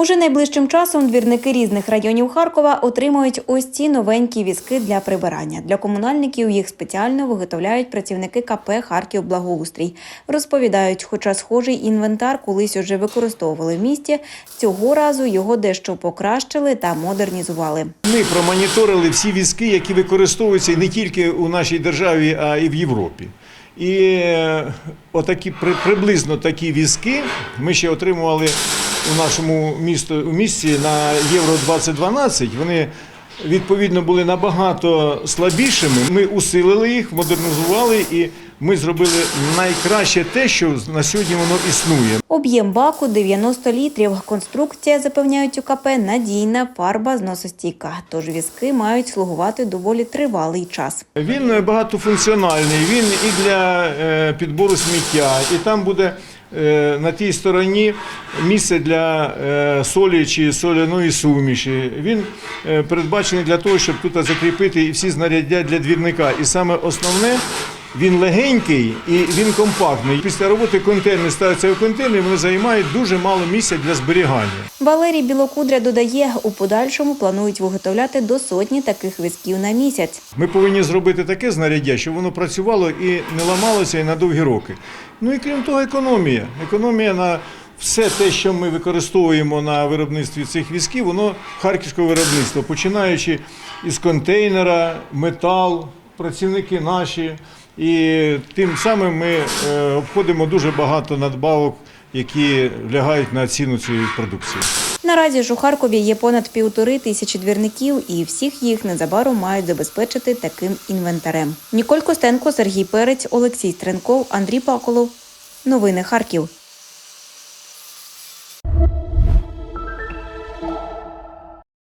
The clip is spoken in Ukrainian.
Уже найближчим часом двірники різних районів Харкова отримають ось ці новенькі візки для прибирання. Для комунальників їх спеціально виготовляють працівники КП Харків Благоустрій. Розповідають, хоча схожий інвентар колись уже використовували в місті, цього разу його дещо покращили та модернізували. Ми промоніторили всі візки, які використовуються не тільки у нашій державі, а й в Європі. І е, отакі при- приблизно такі візки ми ще отримували у нашому місто, у місті на Євро 2012. Вони відповідно були набагато слабішими. Ми усилили їх, модернізували і ми зробили найкраще те, що на сьогодні воно існує. Об'єм баку 90 літрів. Конструкція, запевняють у КП, надійна, фарба зносостійка. Тож візки мають слугувати доволі тривалий час. Він багатофункціональний, він і для е, підбору сміття, і там буде на тій стороні місце для е, солі чи соляної суміші. Він е, передбачений для того, щоб тут закріпити і всі знаряддя для двірника. І саме основне. Він легенький і він компактний. Після роботи контейнер ставиться в контейнер, вони займають дуже мало місця для зберігання. Валерій Білокудря додає, у подальшому планують виготовляти до сотні таких візків на місяць. Ми повинні зробити таке знаряддя, щоб воно працювало і не ламалося і на довгі роки. Ну і крім того, економія. Економія на все те, що ми використовуємо на виробництві цих візків, воно харківського виробництва, починаючи із контейнера, метал, працівники наші. І тим самим ми е, обходимо дуже багато надбавок, які лягають на ціну цієї продукції. Наразі ж у Харкові є понад півтори тисячі двірників, і всіх їх незабаром мають забезпечити таким інвентарем. Ніколь Костенко, Сергій Перець, Олексій Стренков, Андрій Паколов. Новини Харків.